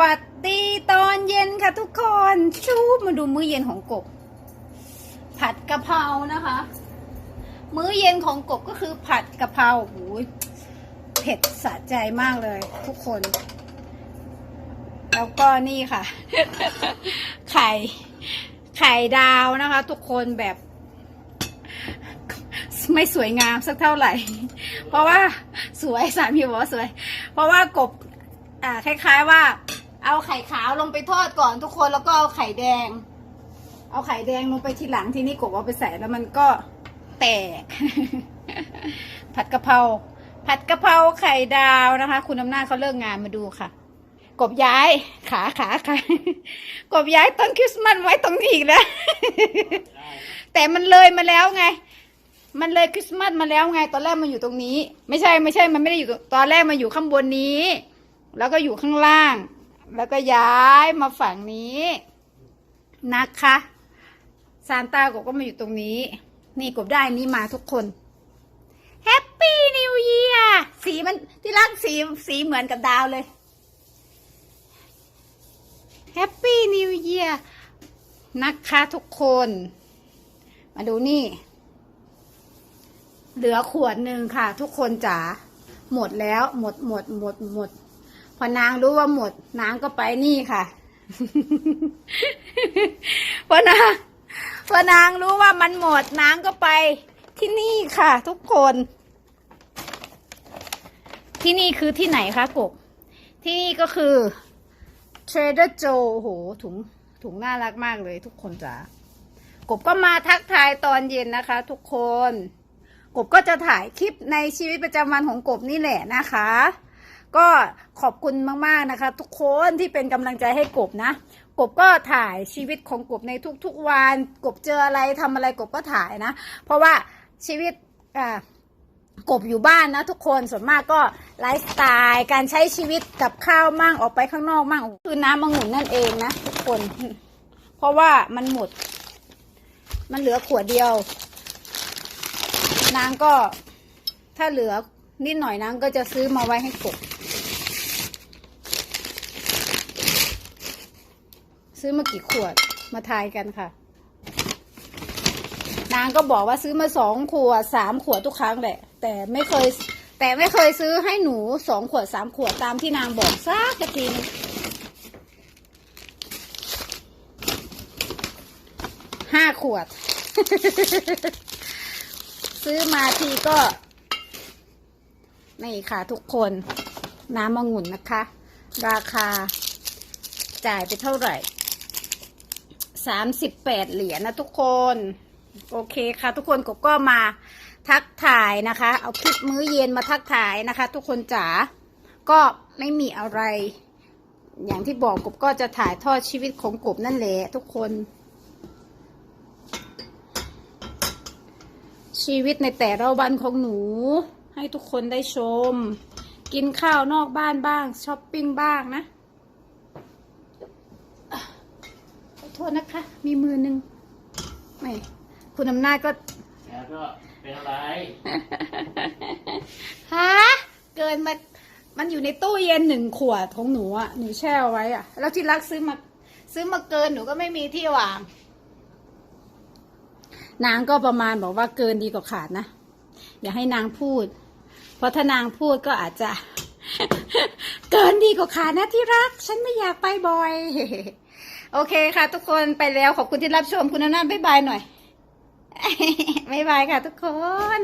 วัสดีตอนเย็นค่ะทุกคนชูมาดูมื้อเย็นของกบ ผัดกะเพรานะคะ มื้อเย็นของกบก็คือผัดกะเพราโอ้ยเผ็ดสะใจมากเลยทุกคน แล้วก็นี่ค่ะ ไข่ ไข่ดาวนะคะ ทุกคนแบบ ไม่สวยงามสักเท่าไหร่ เพราะว่าสวยสามีบอกว่าสวย เพราะว่ากบอ่าคล้าย ๆว่า เอาไข่ขาวลงไปทอดก่อนทุกคนแล้วก็เอาไข่แดง เอาไข่แดงลงไปทีหลังที่นี่กบเอาไปใส่แล้วมันก็แตก ผัดกะเพราผัดกะเพราไข่ดาวนะคะ คุณอำนาจเขาเลิกงานมาดูค่ะ กบย้าย ขาขาขากบย้ายต้นคริสต์มาสไว้ตรงนี้อีกแล้วแต่มันเลยมาแล้วไง มันเลยคริสต์มาสมาแล้วไง ตอนแรกมันอยู่ตรงนี้ ไม่ใช่ไม่ใช่มันไม่ได้อยู่ตอนแรกมันอยู่ข้างบนนี้ แล้วก็อยู่ข้างล่าง แล้วก็ย้ายมาฝั่งนี้นะคะซานต้ากบก็มาอยู่ตรงนี้ นี่กบได้นี้มาทุกคนแฮปปี้นิว e ย r สีมันที่รักสีสีเหมือนกับดาวเลยแฮปปี้นิว e ย r นะคะทุกคน มาดูนี่ เหลือขวดหนึ่งค่ะ ทุกคนจ๋าหมดแล้วหมดหมดหมดหมด พอนางรู้ว่าหมด นางก็ไปนี่ค่ะ พอนางพอนางรู้ว่ามันหมด นางก็ไปที่นี่ค่ะ ทุกคน ที่นี่คือที่ไหนคะกบ ที่นี่ก็คือ Trader Joe โหถุงถุงน่ารักมากเลยทุกคนจ๋ากบก็มาทักทายตอนเย็นนะคะ ทุกคน กบก็จะถ่ายคลิปในชีวิตประจำวันของกบนี่แหละนะคะ ก็ขอบคุณมากๆนะคะ ทุกคนที่เป็นกำลังใจให้กบนะ กบก็ถ่ายชีวิตของกบในทุกๆวัน กบเจออะไรทำอะไรกบก็ถ่ายนะ เพราะว่าชีวิตอ่ากบอยู่บ้านนะทุกคนส่วนมากก็ไลฟ์สไตล์การใช้ชีวิตกับข้าวมั่งออกไปข้างนอกมั่งคือน้ำมะงุ่นนั่นเองนะทุกคน เพราะว่ามันหมด มันเหลือขวดเดียวนางก็ถ้าเหลือนิดหน่อยนางก็จะซื้อมาไว้ให้กบ ซื้อมากี่ขวดมาทายกันค่ะ นางก็บอกว่าซื้อมาสองขวดสามขวดทุกครั้งแหละ แต่ไม่เคย แต่ไม่เคยซื้อให้หนูสองขวดสามขวดตามที่นางบอกสักทีนึงห้าขวด ซื้อมาทีก็ นี่ค่ะทุกคนน้ำมะงุ่นนะคะ ราคาจ่ายไปเท่าไหร่ สามสิบแปดเหรียญนะทุกคน โอเคค่ะ ทุกคนกบก็มาทักถ่ายนะคะ เอาคลิปมื้อเย็นมาทักถ่ายนะคะ ทุกคนจ๋าก็ไม่มีอะไร อย่างที่บอกกบก็จะถ่ายทอดชีวิตของกบนั่นแหละทุกคน ชีวิตในแต่ละวันของหนู ให้ทุกคนได้ชม กินข้าวนอกบ้านบ้างช้อปปิ้งบ้างนะอะขอโท ษนะคะ มีมือหนึ่งไม่คุณอำนาจก็แล้วก็เป็นอะไรฮะเกินมา มันอยู่ในตู้เย็นหนึ่งขวดของหนูอะหนูแช่เอาไว้อะ แล้วที่รักซื้อมา ซื้อมาเกินหนูก็ไม่มีที่วาง นางก็ประมาณบอกว่าเกินดีกว่าขาดนะ อย่าให้นางพูด เพราะถ้านางพูดก็อาจจะ เกินดีกว่าขานะที่รัก ฉันไม่อยากไปบ่อย โอเคค่ะ ทุกคนไปแล้วขอบคุณที่รับชมคุณอำนาจบ๊ายบายหน่อยบ๊ายบายค่ะ ทุกคน